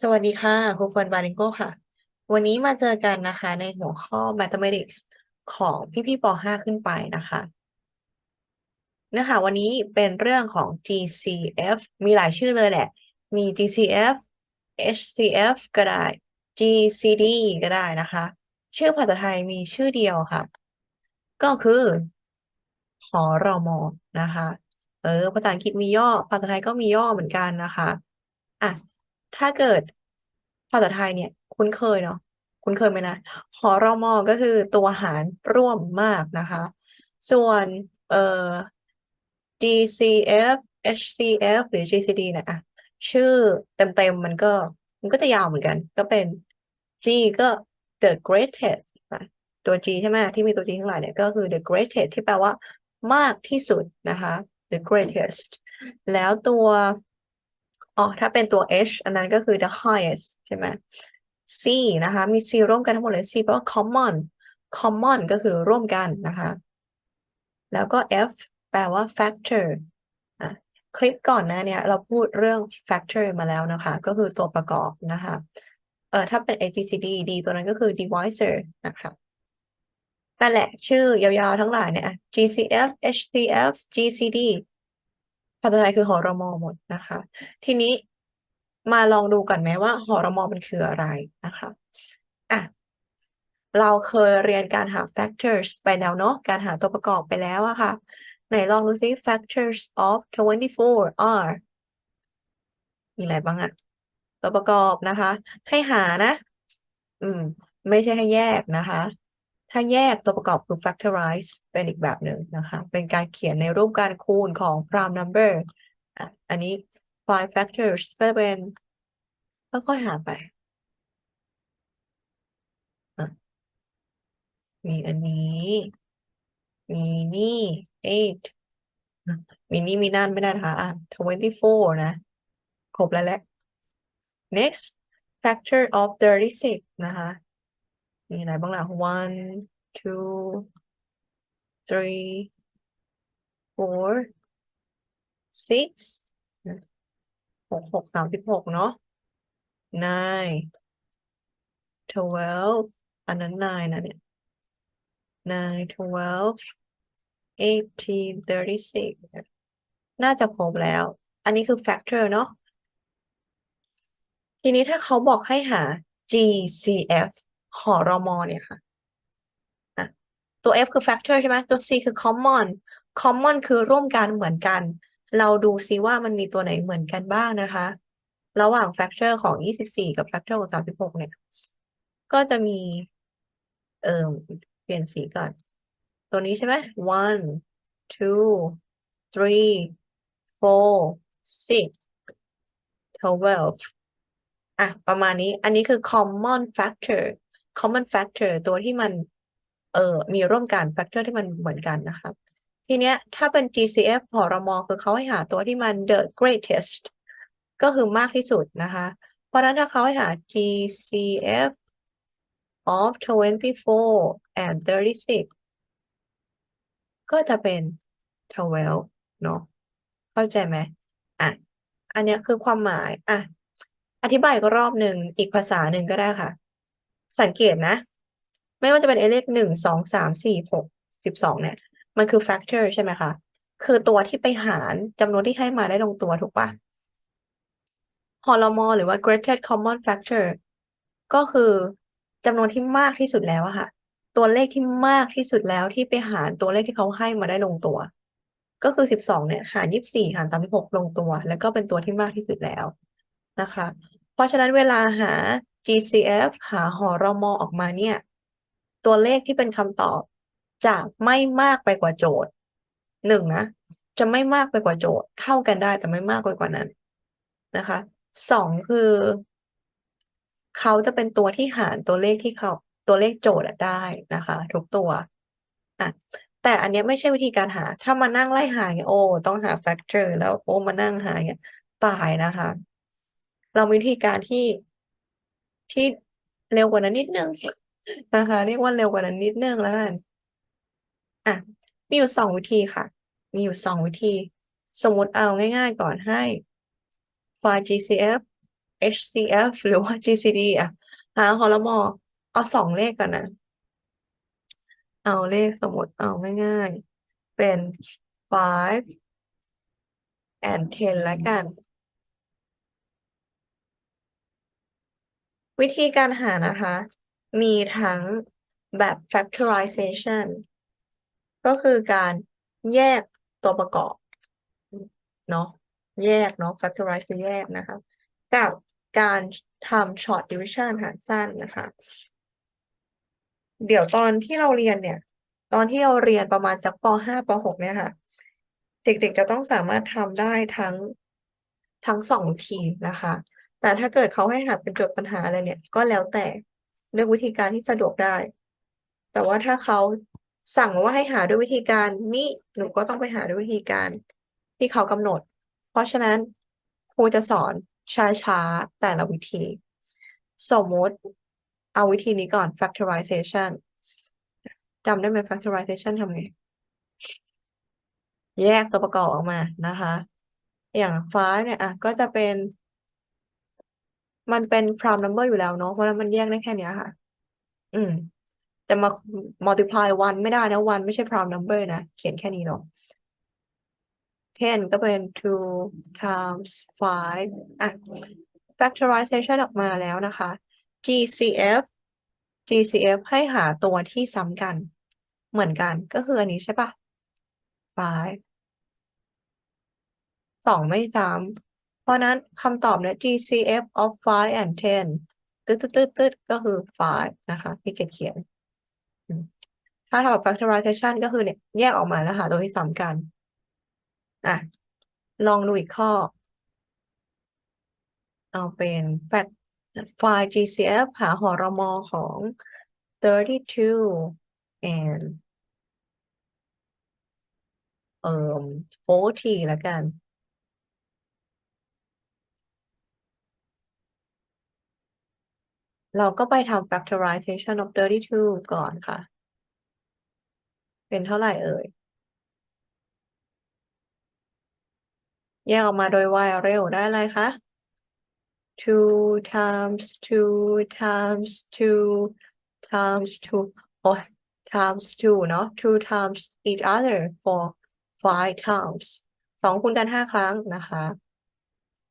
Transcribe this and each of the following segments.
สวัสดีค่ะครูเฟิร์นบาลิงโก้ค่ะ วันนี้มาเจอกันนะคะในหัวข้อ Mathematics ของพี่ๆป .5 ขึ้นไปนะคะเนื้อหาวันนี้เป็นเรื่องของ GCF มีหลายชื่อเลยแหละ มี GCF HCF ก็ได้ GCD ก็ได้นะคะ ชื่อภาษาไทยมีชื่อเดียวค่ะ ก็คือหอรอมนะคะ เออภาษาอังกฤษมีย่อ ภาษาไทยก็มีย่อเหมือนกันนะคะ อะ ถ้าเกิดภาษาไทยเนี่ย คุ้นเคยเนาะคุ้นเคยไหมนะหอรมอก็คือตัวหารร่วมมากนะคะ ส่วนเอ่อ DCF HCF หรือ GCD เนี่ยอะชื่อเต็มๆมันก็ มันก็จะยาวเหมือนกัน ก็เป็น G ก็ the greatest ตัว G ใช่ไหมที่มีตัว G ข้างหลังเนี่ยก็คือ the greatest ที่แปลว่ามากที่สุดนะคะ the greatest แล้วตัว อ๋อถ้าเป็นตัว H อันนั้นก็คือ the highest ใช่ไหม C นะคะ มี C ร่วมกันทั้งหมดเลย C แปลว่า common common ก็คือร่วมกันนะคะ แล้วก็ F แปลว่า factor คลิปก่อนหน้าเนี่ยเราพูดเรื่อง factor มาแล้วนะคะ ก็คือตัวประกอบนะคะเอ่อถ้าเป็น AGCD D ตัวนั้นก็คือ divisor นะคะนั่นแหละ ชื่อยาวๆทั้งหลายเนี่ย GCF HCF GCD ภาษาไทยคือหอรมหมดนะคะ ทีนี้มาลองดูกันไหมว่าหอรมอมันคืออะไรนะคะอะเราเคยเรียนการหา factors ไปแล้วเนาะการหาตัวประกอบไปแล้วอะค่ะ ไหนลองดูซิ factors of 24 are มีอะไรบ้างอะตัวประกอบนะคะ ให้หานะ อืม ไม่ใช่ให้แยกนะคะ ถ้าแยกตัวประกอบคือ factorize เป็นอีกแบบหนึ่งนะคะ เป็นการเขียนในรูปการคูณของ prime number อันนี้ five factors ก็เป็นค่อยๆหาไป มีอันนี้ มีนี่ eight มีนี่มีนั่นไม่ได้นะคะอะ twenty four นะ ครบแล้วแหละ next factor of thirty six นะคะ มีอะไรบ้างล่ะ one two three four six หกหกสามสิบหกเนาะ nine twelve อันนั้น nine นะเนี่ย nine twelve eighteen thirty six น่าจะครบแล้ว อันนี้คือ factor เนาะทีนี้ถ้าเขาบอกให้หา GCF หอรมเนี่ยค่ะอะตัว F คือ factor ใช่ไหมตัว C คือ common common คือร่วมกันเหมือนกัน เราดูซิว่ามันมีตัวไหนเหมือนกันบ้างนะคะ ระหว่าง factor ของ 24 กับ factor ของ 36 เนี่ย ก็จะมี เอ่อเปลี่ยนสีก่อน ตัวนี้ใช่ไหม one two three four six twelve อะ ประมาณนี้ อันนี้คือ common factor common factor ตัวที่มันเออมีร่วมกัน factor ที่มันเหมือนกันนะคะทีเนี้ยถ้าเป็น GCF หอรมอคือเขาให้หาตัวที่มัน the greatest ก็คือมากที่สุดนะคะ เพราะนั้นถ้าเขาให้หา GCF of 24 and 36 ก็จะเป็น 12 เนาะเข้าใจไหมอะ อันเนี้ยคือความหมาย อะ อธิบายก็รอบหนึ่งอีกภาษาหนึ่งก็ได้ค่ะ สังเกตนะ ไม่ว่าจะเป็นเลขหนึ่งสองสามสี่หกสิบสองเนี่ย มันคือ factor ใช่ไหมคะ คือตัวที่ไปหารจำนวนที่ให้มาได้ลงตัวถูกปะฮอลมอหรือว่า greatest common factor ก็คือจำนวนที่มากที่สุดแล้วอะค่ะ ตัวเลขที่มากที่สุดแล้วที่ไปหารตัวเลขที่เขาให้มาได้ลงตัว ก็คือสิบสองเนี่ย หารยี่สิบสี่หารสามสิบหกลงตัว แล้วก็เป็นตัวที่มากที่สุดแล้วนะคะ เพราะฉะนั้นเวลาหา GCF หาหอรมอออกมาเนี่ย ตัวเลขที่เป็นคำตอบ จะไม่มากไปกว่าโจทย์หนึ่งนะ จะไม่มากไปกว่าโจทย์ เท่ากันได้แต่ไม่มากไปกว่านั้นนะคะสองคือเขาจะเป็นตัวที่หารตัวเลขที่เขาตัวเลขโจทย์ได้นะคะ ทุกตัวอะแต่อันนี้ไม่ใช่วิธีการหา ถ้ามานั่งไล่หาเงี้ยโอ้ต้องหา factor แล้วโอ้มานั่งหาเงี้ยตายนะคะ เรามีวิธีการที่ ที่เร็วกว่านั้นนิดนึงนะคะเรียกว่าเร็วกว่านั้นนิดนึงแล้วกันอะมีอยู่สองวิธีค่ะ มีอยู่สองวิธี สมมติเอาง่าย ๆ ก่อนให้ฟล์ GCF HCF หรือว่า GCD อะหาคอรมอเอาสองเลขก่อนนะเอาเลขสมมติเอาง่ายๆ เป็น five and ten แล้วกัน วิธีการหานะคะ มีทั้งแบบ factorization ก็คือการแยกตัวประกอบเนาะแยกเนาะ factorize คือแยกนะคะ กับการทำ short division หารสั้นนะคะ เดี๋ยวตอนที่เราเรียนเนี่ย ตอนที่เราเรียนประมาณสักป .5 ป .6 เนี่ยค่ะ เด็กๆจะต้องสามารถทำได้ทั้งทั้งสองทีนะคะ แต่ถ้าเกิดเขาให้หาเป็นโจทย์ปัญหาอะไรเนี่ย ก็แล้วแต่เลือกวิธีการที่สะดวกได้ แต่ว่าถ้าเขาสั่งว่าให้หาด้วยวิธีการนี้หนูก็ต้องไปหาด้วยวิธีการที่เขากำหนด เพราะฉะนั้นครูจะสอนช้าๆ แต่ละวิธี สมมติเอาวิธีนี้ก่อน factorization จำได้ไหม factorization ทำไง แยกตัวประกอบออกมานะคะ อย่างฟ้าเนี่ยอะก็จะเป็น มันเป็น prime number อยู่แล้วเนาะเพราะฉะนั้นมันแยกได้แค่เนี้ยค่ะ อืม แต่มา multiply one ไม่ได้นะ one ไม่ใช่ prime number นะ เขียนแค่นี้เนาะ ten ก็เป็น two times five อะ factorization ออกมาแล้วนะคะ GCF GCF ให้หาตัวที่ซ้ำกัน เหมือนกันก็คืออันนี้ใช่ปะ five สองไม่ซ้ำ เพราะนั้นคำตอบเนี่ย GCF of five and ten ตึ๊ดตึ๊ดตึ๊ดก็คือ five นะคะพี่เกดเขียน ถ้าทำแบบ factorization ก็คือเนี่ยแยกออกมาแล้วหาตัวที่ซ้ำกันอะลองดูอีกข้อ เอาเป็น fact ไฟล์ GCF หาหอรมอของ thirty-two and เอ่อ forty แล้วกัน เราก็ไปทำ factorization of thirty-two ก่อนค่ะ เป็นเท่าไหร่เอ่ย แยกออกมาโดย y เร็วได้อะไรคะ two times two times two times two โอ้ times two เนาะ two times each other for five times สองคูณกันห้าครั้งนะคะ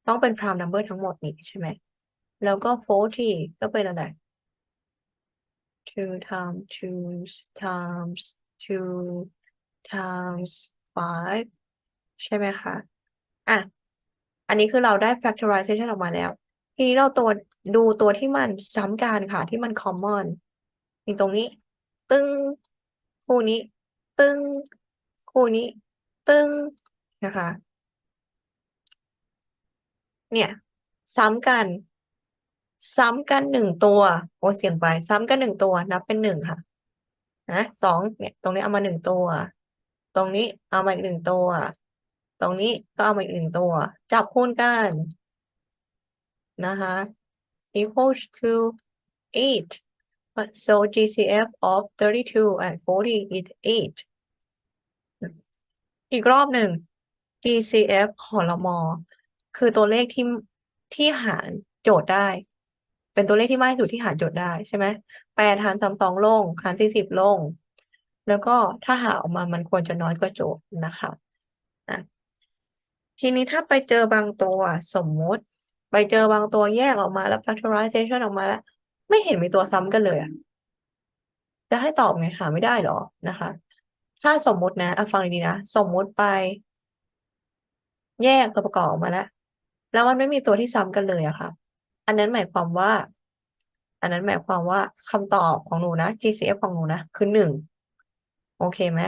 ต้องเป็น prime number ทั้งหมดนี่ใช่ไหม แล้วก็ forty ก็เป็นอะไร two times two times two times five ใช่ไหมคะ อะ อันนี้คือเราได้ factorization ออกมาแล้ว ทีนี้เราตัวดูตัวที่มันซ้ำกันค่ะ ที่มัน common มีตรงนี้ ตึ้ง คู่นี้ ตึ้ง คู่นี้ ตึ้ง นะคะ เนี่ย ซ้ำกัน ซ้ำกันหนึ่งตัว โอ้เสียงไป ซ้ำกันหนึ่งตัว นับเป็นหนึ่งค่ะนะสองเนี่ย ตรงนี้เอามาหนึ่งตัว ตรงนี้เอามาอีกหนึ่งตัว ตรงนี้ก็เอามาอีกหนึ่งตัว จับคูณกันนะคะ equals to eight so GCF of thirty-two and forty is eight อีกรอบหนึ่ง GCF หอรมอ คือตัวเลขที่ที่หารโจทย์ได้ เป็นตัวเลขที่มากที่สุดที่หารโจทย์ได้ใช่ไหมแปดหารสามสองลง หารสี่สิบลง แล้วก็ถ้าหารออกมามันควรจะน้อยกว่าโจทย์นะคะอะทีนี้ถ้าไปเจอบางตัวสมมติ ไปเจอบางตัวแยกออกมาแล้ว factorization ออกมาแล้ว ไม่เห็นมีตัวซ้ำกันเลยอะจะให้ตอบไงหาไม่ได้หรอนะคะ ถ้าสมมตินะอฟังดีๆนะ สมมติไป แยกตัวประกอบออกมาแล้ว แล้วมันไม่มีตัวที่ซ้ำกันเลยอะค่ะ อันนั้นหมายความว่า อันนั้นหมายความว่าคำตอบของหนูนะ GCF ของหนูนะ คือหนึ่งโอเคไหม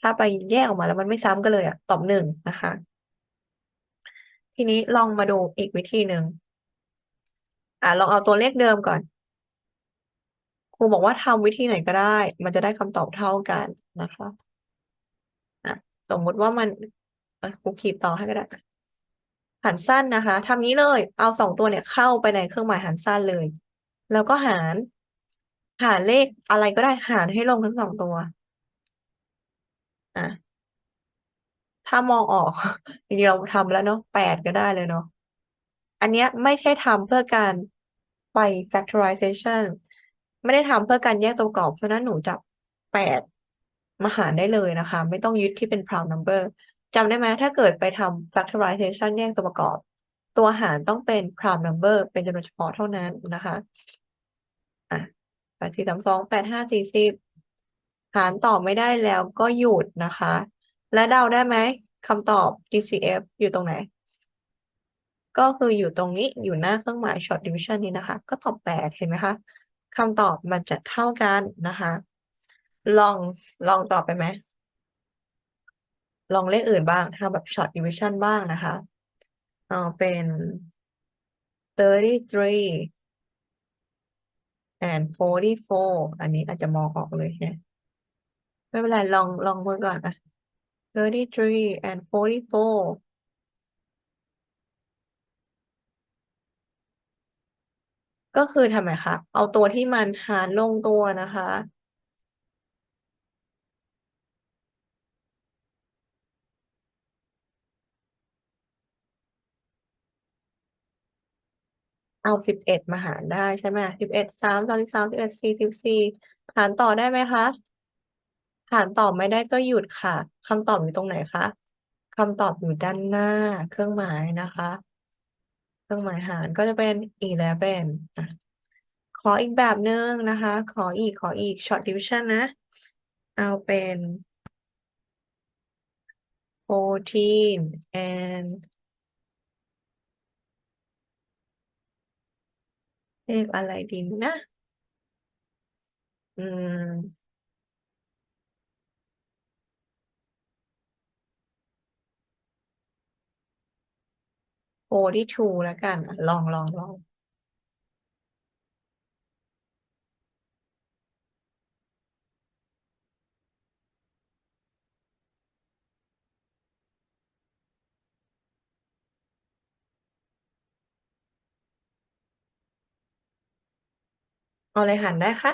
ถ้าไปแยกออกมาแล้วมันไม่ซ้ำกันเลยอะตอบหนึ่งนะคะ ทีนี้ลองมาดูอีกวิธีหนึ่งอะลองเอาตัวเลขเดิมก่อนครูบอกว่าทำวิธีไหนก็ได้ มันจะได้คำตอบเท่ากันนะคะอะสมมุติว่ามันครูขีดต่อให้ก็ได้ หารสั้นนะคะทำนี้เลย เอาสองตัวเนี่ยเข้าไปในเครื่องหมายหารสั้นเลย แล้วก็หาร หารเลขอะไรก็ได้หารให้ลงทั้งสองตัวอะถ้ามองออกจริงๆเราทำแล้วเนาะแปดก็ได้เลยเนาะอันเนี้ยไม่ใช่ทำเพื่อการไป factorization ไม่ได้ทำเพื่อการแยกตัวประกอบ เพราะนั้นหนูจับแปดมาหารได้เลยนะคะ ไม่ต้องยึดที่เป็น prime number จำได้ไหมถ้าเกิดไปทำ factorization แยกตัวประกอบ ตัวหารต้องเป็น prime number เป็นจำนวนเฉพาะเท่านั้นนะคะอะแปดสี่สามสองแปดห้าสี่สิบหารต่อไม่ได้แล้วก็หยุดนะคะ และเดาได้ไหมคำตอบ GCF อยู่ตรงไหน ก็คืออยู่ตรงนี้อยู่หน้าเครื่องหมาย short division นี้นะคะ ก็ตอบแปดเห็นไหมคะคำตอบมันจะเท่ากันนะคะ ลองลองตอบไปไหม ลองเลขอื่นบ้างถ้าแบบ short division บ้างนะคะเอาเป็น thirty-three and forty-four อันนี้อาจจะมองออกเลยนะไม่เป็นไรลองลองมือก่อนอะ thirty-three and forty-four ก็คือทำไมคะ เอาตัวที่มันหารลงตัวนะคะ เอาสิบเอ็ดมาหารได้ใช่ไหมสิบเอ็ดสามสามสิบสามสิบเอ็ดสี่สิบสี่หารต่อได้ไหมคะหารต่อไม่ได้ก็หยุดค่ะคำตอบอยู่ตรงไหนคะคำตอบอยู่ด้านหน้าเครื่องหมายนะคะ เครื่องหมายหารก็จะเป็น eleven อะขออีกแบบนึงนะคะ ขออีกขออีก short division นะ เอาเป็น fourteen and เทพอะไรดีนะ อืม โอทีทูแล้วกัน ลองลองลอง เอาอะไรหารได้คะ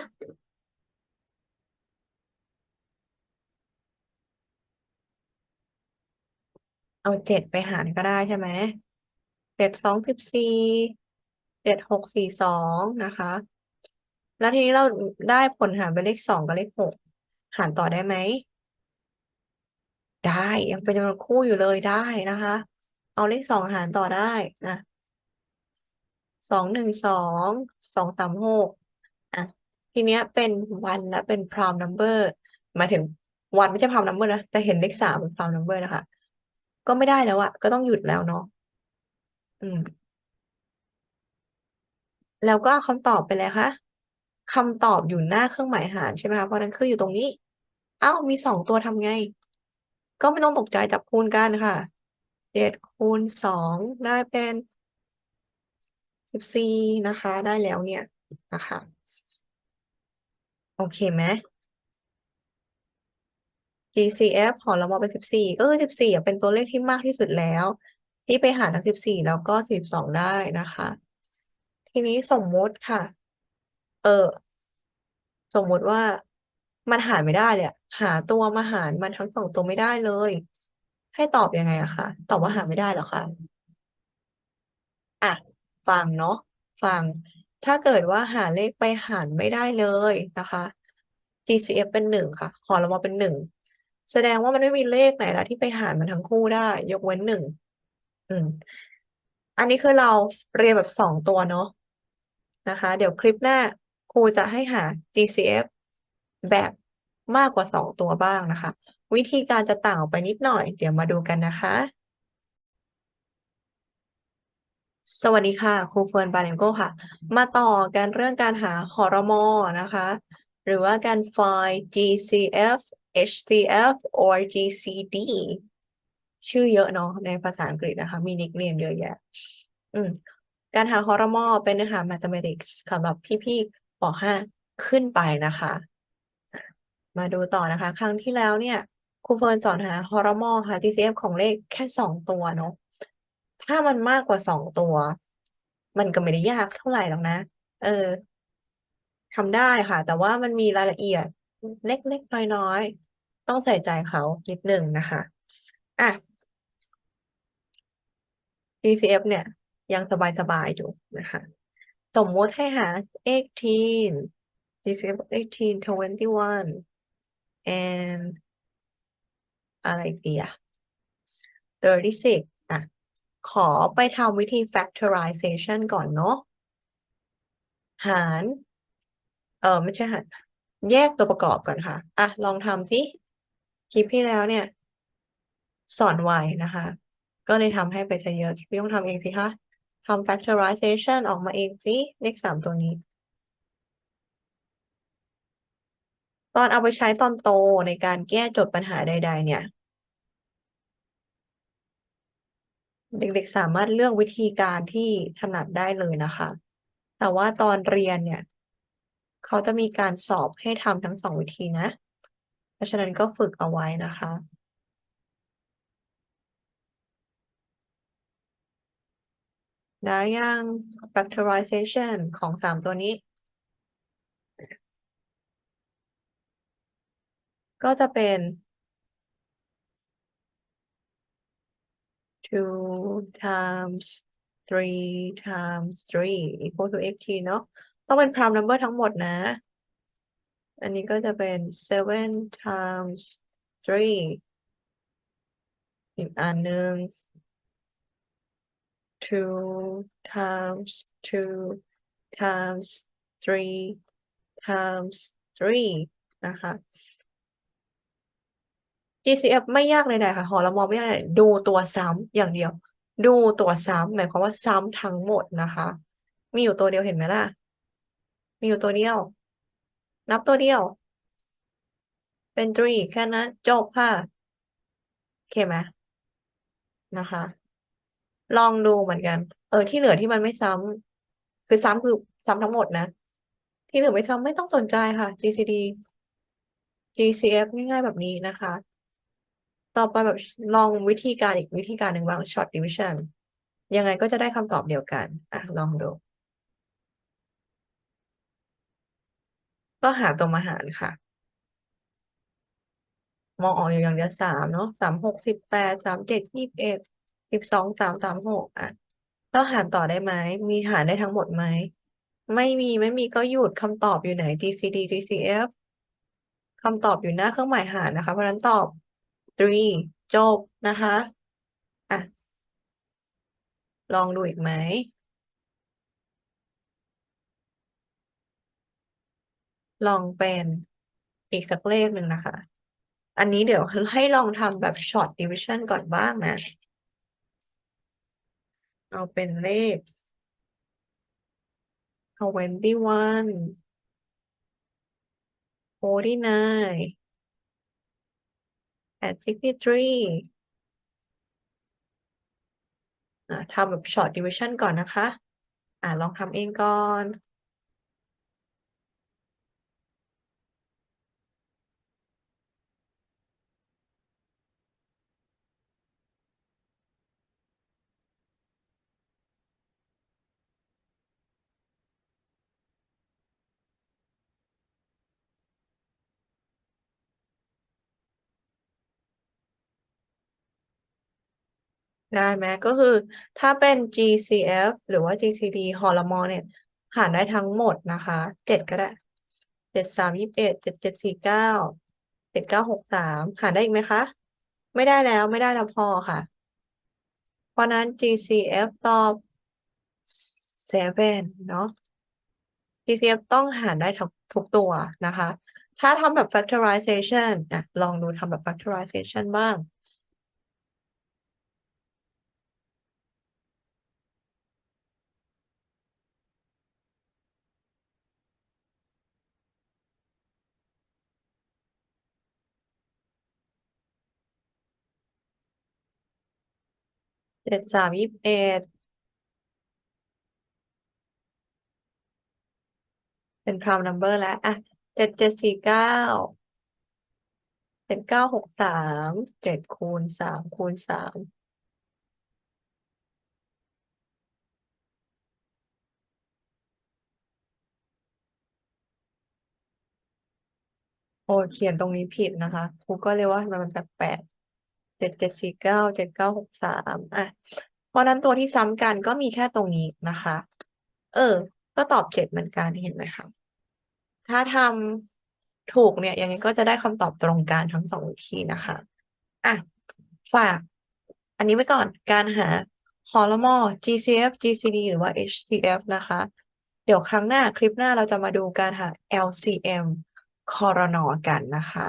เอาเจ็ดไปหารก็ได้ใช่ไหมเจ็ดสองสิบสี่เจ็ดหกสี่สองนะคะ แล้วทีนี้เราได้ผลหารเป็นเลขสองกับเลขหกหารต่อได้ไหม ได้ยังเป็นจำนวนคู่อยู่เลยได้นะคะ เอาเลขสองหารต่อได้นะสองหนึ่งสองสองสามหก ทีเนี้ยเป็นวันและเป็น prime number หมาถึงวันไม่ใช่ prime number นะ แต่เห็นเลขสามเป็น prime number นะคะ ก็ไม่ได้แล้วอะก็ต้องหยุดแล้วเนาะอืม แล้วก็เอาคำตอบไปเลยคะคำตอบอยู่หน้าเครื่องหมายหารใช่ไหมคะเพราะฉะนั้นคืออยู่ตรงนี้ เอ้ามีสองตัวทำไง ก็ไม่ต้องตกใจจับคูณกันค่ะเจ็ดคูณสองได้เป็นสิบสี่นะคะ ได้แล้วเนี่ยนะคะ โอเคไหม GCF ของเรามาเป็นสิบสี่ก็คือสิบสี่เป็นตัวเลขที่มากที่สุดแล้ว ที่ไปหารทั้งสิบสี่แล้วก็สิบสองได้นะคะ ทีนี้สมมุติค่ะ เออ สมมุติว่ามันหารไม่ได้เลยหาตัวมาหารมันทั้งสองตัวไม่ได้เลย ให้ตอบยังไงอะคะตอบว่าหาไม่ได้หรอคะอะ ฟังเนาะฟัง ถ้าเกิดว่าหาเลขไปหารไม่ได้เลยนะคะ GCF เป็นหนึ่งค่ะหารลงมาเป็นหนึ่ง แสดงว่ามันไม่มีเลขไหนละที่ไปหารมันทั้งคู่ได้ ยกเว้นหนึ่ง อืม อันนี้คือเราเรียนแบบสองตัวเนาะนะคะ เดี๋ยวคลิปหน้าครูจะให้หา GCF แบบมากกว่าสองตัวบ้างนะคะ วิธีการจะต่างออกไปนิดหน่อย เดี๋ยวมาดูกันนะคะ สวัสดีค่ะ ครูเฟิร์นบาเลมโกค่ะ มาต่อกันเรื่องการหาหรมนะคะ หรือว่าการ find GCF HCF or GCD ชื่อเยอะเนาะในภาษาอังกฤษนะคะ มีนิคเนเยอะแยะ อืม การหาหรมเป็นเนื้อหา mathematics สำหรับพี่ๆป .5 ขึ้นไปนะคะ มาดูต่อนะคะ ครั้งที่แล้วเนี่ย ครูเฟิร์นสอนหาหรมหา GCF ของเลขแค่สองตัวเนาะ ถ้ามันมากกว่าสองตัว มันก็ไม่ได้ยากเท่าไหร่หรอกนะ เออทำได้ค่ะ แต่ว่ามันมีรายละเอียดเล็กๆน้อยๆ ต้องใส่ใจเขานิดหนึ่งนะคะ อะ GCF เนี่ย ยังสบายๆอยู่นะคะ สมมติให้หา eighteen GCF eighteen twenty one and อะไรดีอะ thirty six อะ ขอไปทำวิธี factorization ก่อนเนาะหาร เออไม่ใช่หารแยกตัวประกอบก่อนค่ะ อะ ลองทำสิคลิปที่แล้วเนี่ย สอนไว้นะคะ ก็เลยทำให้ไปซะเยอะพี่ต้องทำเองสิคะทำ factorization ออกมาเองสิเลขสามตัวนี้ ตอนเอาไปใช้ตอนโตในการแก้โจทย์ปัญหาใด ๆ เนี่ย เด็กๆสามารถเลือกวิธีการที่ถนัดได้เลยนะคะ แต่ว่าตอนเรียนเนี่ย เขาจะมีการสอบให้ทำทั้งสองวิธีนะ เพราะฉะนั้นก็ฝึกเอาไว้นะคะได้ยัง factorization ของสามตัวนี้ ก็จะเป็น two times three times three equal to xt เนาะต้องเป็น prime number ทั้งหมดนะ อันนี้ก็จะเป็น seven times three อีกอันหนึ่ง two times two times three times three นะคะ GCF ไม่ยากเลยนะค่ะหอละมอไม่ยากเลยดูตัวซ้ำอย่างเดียว ดูตัวซ้ำหมายความว่าซ้ำทั้งหมดนะคะ มีอยู่ตัวเดียวเห็นไหมล่ะ มีอยู่ตัวเดียว นับตัวเดียว เป็น three แค่นั้นจบค่ะโอเคไหมนะคะ ลองดูเหมือนกัน เออที่เหลือที่มันไม่ซ้ำคือซ้ำคือซ้ำทั้งหมดนะ ที่เหลือไม่ซ้ำไม่ต้องสนใจค่ะ GCD GCF ง่ายๆแบบนี้นะคะ ต่อไปแบบลองวิธีการอีกวิธีการหนึ่งบ้าง short division ยังไงก็จะได้คำตอบเดียวกัน อะ ลองดู ก็หาตัวมาหารค่ะ มองออกอยู่อย่างเดียวสามเนาะสามหกสิบแปดสามเจ็ดยี่สิบเอ็ดสิบสองสามสามหกอะแล้วหารต่อได้ไหม มีหารได้ทั้งหมดไหม ไม่มีไม่มีก็หยุดคำตอบอยู่ไหน GCD GCF คำตอบอยู่หน้าเครื่องหมายหารนะคะ เพราะฉะนั้นตอบ three จบนะคะอะลองดูอีกไหมลองเป็นอีกสักเลขหนึ่งนะคะ อันนี้เดี๋ยวให้ลองทำแบบ short division ก่อนบ้างนะ เอาเป็นเลข twenty one forty nine and sixty three อ่ทำแบบ short division ก่อนนะคะ อ่าลองทำเองก่อน ได้ไหม ก็คือถ้าเป็น GCF หรือว่า GCD ฮอลมอเนี่ย หารได้ทั้งหมดนะคะ เจ็ดก็ได้ เจ็ดสามยี่สิบเอ็ด เจ็ดเจ็ดสี่เก้า เจ็ดเก้าหกสาม หารได้อีกไหมคะ ไม่ได้แล้ว ไม่ได้แล้วพอค่ะ เพราะนั้น GCF ตอบ seven เนาะ GCF ต้องหารได้ทุกทุกตัวนะคะ ถ้าทำแบบ factorization อะ ลองดูทำแบบ factorization บ้าง เจ็ดสามยี่สิบเอ็ดเป็น prime number แล้วอะเจ็ดเจ็ดสี่เก้าเจ็ดเก้าหกสามเจ็ดคูณสามคูณสามโอ้เขียนตรงนี้ผิดนะคะครูก็เลยว่ามันแปลก เจ็ดเจ็ดสี่เก้าเจ็ดเก้าหกสามอะ เพราะฉะนั้นตัวที่ซ้ำกันก็มีแค่ตรงนี้นะคะ เออ ก็ตอบเจ็ดเหมือนกันเห็นไหมคะ ถ้าทำถูกเนี่ยยังไงก็จะได้คำตอบตรงกันทั้งสองวิธีนะคะ อะ ฝาก อันนี้ไว้ก่อนการหาคอลมอ GCF GCD หรือว่า HCF นะคะ เดี๋ยวครั้งหน้าคลิปหน้าเราจะมาดูการหา LCM คอรนอกันนะคะ